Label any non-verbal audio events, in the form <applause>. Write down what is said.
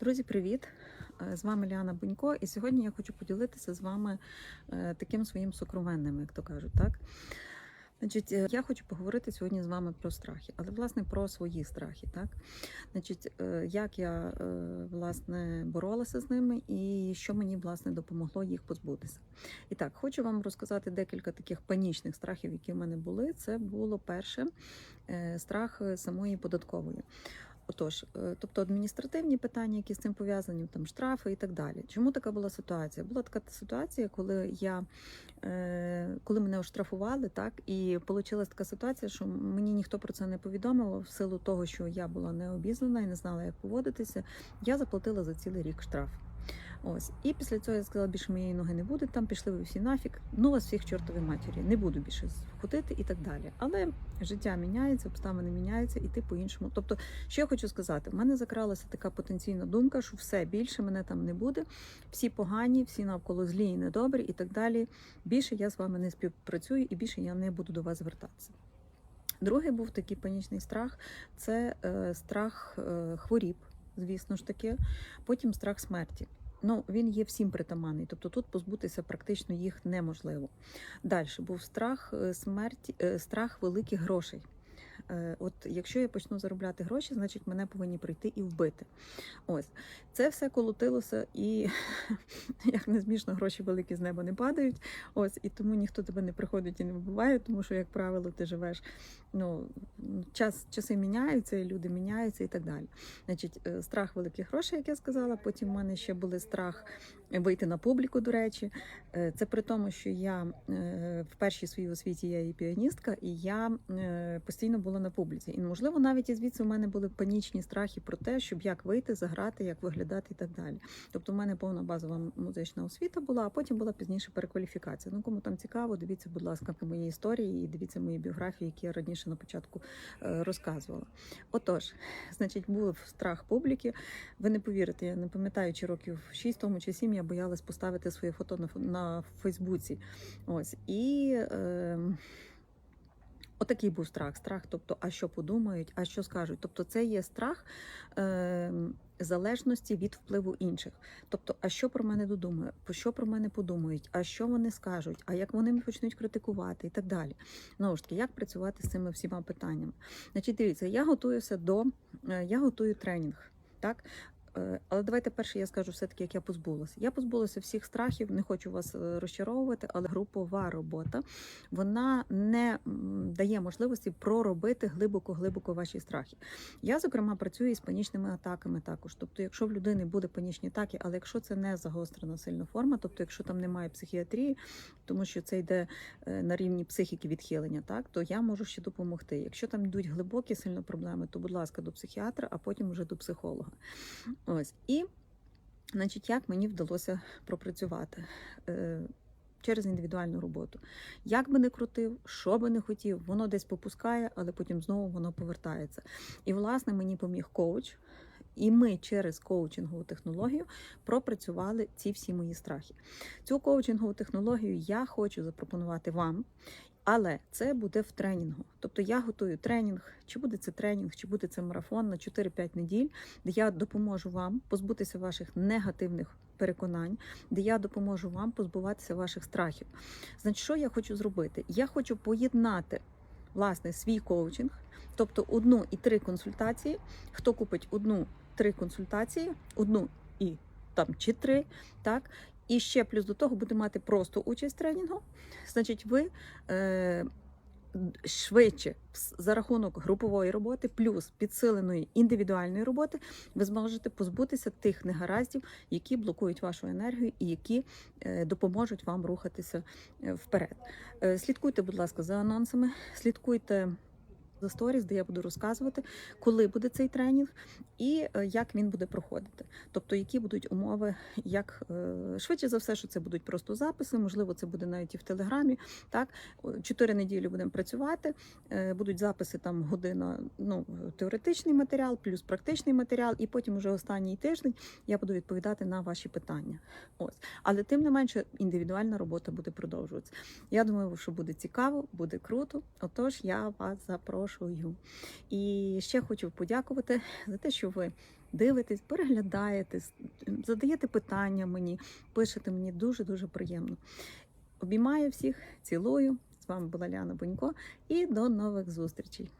Друзі, привіт! Е, З вами Ліана Бунько, і сьогодні я хочу поділитися з вами е, таким своїм сокровенним, як то кажуть, так? Значить, е, я хочу поговорити сьогодні з вами про страхи, але власне про свої страхи, так? Значить, як я власне боролася з ними і що мені власне допомогло їх позбутися. І так, хочу вам розказати декілька таких панічних страхів, які в мене були. Це було перше страх самої податкової. Отож, е, тобто адміністративні питання, які з цим пов'язані, там штрафи і так далі. Чому така була ситуація? Була така ситуація, коли я е, коли мене оштрафували, так і вийшла така ситуація, що мені ніхто про це не повідомив в силу того, що я була необізнана і не знала, як поводитися. Я заплатила за цілий рік штраф. Ось, і після цього я сказала, більше моєї ноги не буде. Там пішли ви всі нафіг. Ну вас всіх чортові матері. Не буду більше ходити і так далі. Але життя міняється, обставини міняються, і ти по-іншому. Тобто, що я хочу сказати, в мене закралася така потенційна думка, що все більше мене там не буде. Всі погані, всі навколо злі і недобрі, і так далі. Більше я з вами не співпрацюю, і більше я не буду до вас звертатися. Другий був такий панічний страх це е, страх е, хворіб, звісно ж таки, потім страх смерті. Ну, він є всім притаманний, тобто тут позбутися практично їх неможливо. Далі був страх е, смерті, е, страх великих грошей. Е, От якщо я почну заробляти гроші, значить мене повинні прийти і вбити. Ось це все колотилося, і <laughs> як не змішно, гроші великі з неба не падають. Ось і тому ніхто тебе не приходить і не вбиває, тому що, як правило, ти живеш. Ну час часи міняються, люди міняються і так далі. Значить, е, страх великих грошей, як я сказала. Потім в мене ще були страх вийти на публіку. До речі, Е, це при тому, що я е, в першій своїй освіті я і піаністка, і я е, постійно була на публіці. І можливо, навіть і звідси у мене були панічні страхи про те, щоб як вийти, заграти, як виглядати і так далі. Тобто, в мене повна базова музична освіта була, а потім була пізніше перекваліфікація. Ну кому там цікаво, дивіться, будь ласка, мої історії і дивіться мої біографії, які я раніше на початку розказувала. Отож, значить, був страх публіки. Ви не повірите, я не пам'ятаю, чи років 6 тому чи 7 я боялась поставити своє фото на, на Фейсбуці. Ось і. Е, Отакий був страх. Страх, тобто, а що подумають, а що скажуть. Тобто, це є страх е, залежності від впливу інших. Тобто, а що про мене додумає, що про мене подумають, а що вони скажуть, а як вони почнуть критикувати і так далі. Знову ж таки, як працювати з цими всіма питаннями? Значить, дивіться, я готуюся до е, я готую тренінг. Так, але давайте перше я скажу все-таки, як я позбулася. Я позбулася всіх страхів, не хочу вас е, розчаровувати, але групова робота вона не дає можливості проробити глибоко-глибоко ваші страхи. Я, зокрема, працюю із панічними атаками також. Тобто, якщо в людини буде панічні атаки, але якщо це не загострена сильна форма, тобто, якщо там немає психіатрії, тому що це йде е, на рівні психіки відхилення, так то я можу ще допомогти. Якщо там йдуть глибокі сильно проблеми, то будь ласка, до психіатра, а потім вже до психолога. Ось і, значить, як мені вдалося пропрацювати е, через індивідуальну роботу. Як би не крутив, що би не хотів, воно десь попускає, але потім знову воно повертається. І, власне, мені поміг коуч. І ми через коучингову технологію пропрацювали ці всі мої страхи. Цю коучингову технологію я хочу запропонувати вам. Але це буде в тренінгу. Тобто я готую тренінг, чи буде це тренінг, чи буде це марафон на 4-5 неділь, де я допоможу вам позбутися ваших негативних переконань, де я допоможу вам позбуватися ваших страхів. Значить, що я хочу зробити? Я хочу поєднати власне свій коучинг, тобто одну і три консультації. Хто купить одну три консультації, одну і там чи три, так. І ще плюс до того буде мати просто участь в тренінгу. Значить, ви е, швидше за рахунок групової роботи, плюс підсиленої індивідуальної роботи, ви зможете позбутися тих негараздів, які блокують вашу енергію і які е, допоможуть вам рухатися е, вперед. Е, слідкуйте, будь ласка, за анонсами, слідкуйте. За сторіс, де я буду розказувати, коли буде цей тренінг і е, як він буде проходити. Тобто, які будуть умови, як е, швидше за все, що це будуть просто записи, можливо, це буде навіть і в телеграмі. Так, чотири неділі будемо працювати. е, Будуть записи там година, ну теоретичний матеріал, плюс практичний матеріал, і потім уже останній тиждень я буду відповідати на ваші питання. Ось, але тим не менше, індивідуальна робота буде продовжуватися. Я думаю, що буде цікаво, буде круто. Отож, я вас запрошую. І ще хочу подякувати за те, що ви дивитесь, переглядаєте, задаєте питання мені, пишете мені дуже дуже приємно. Обіймаю всіх, цілую. З вами була Ляна Бунько і до нових зустрічей.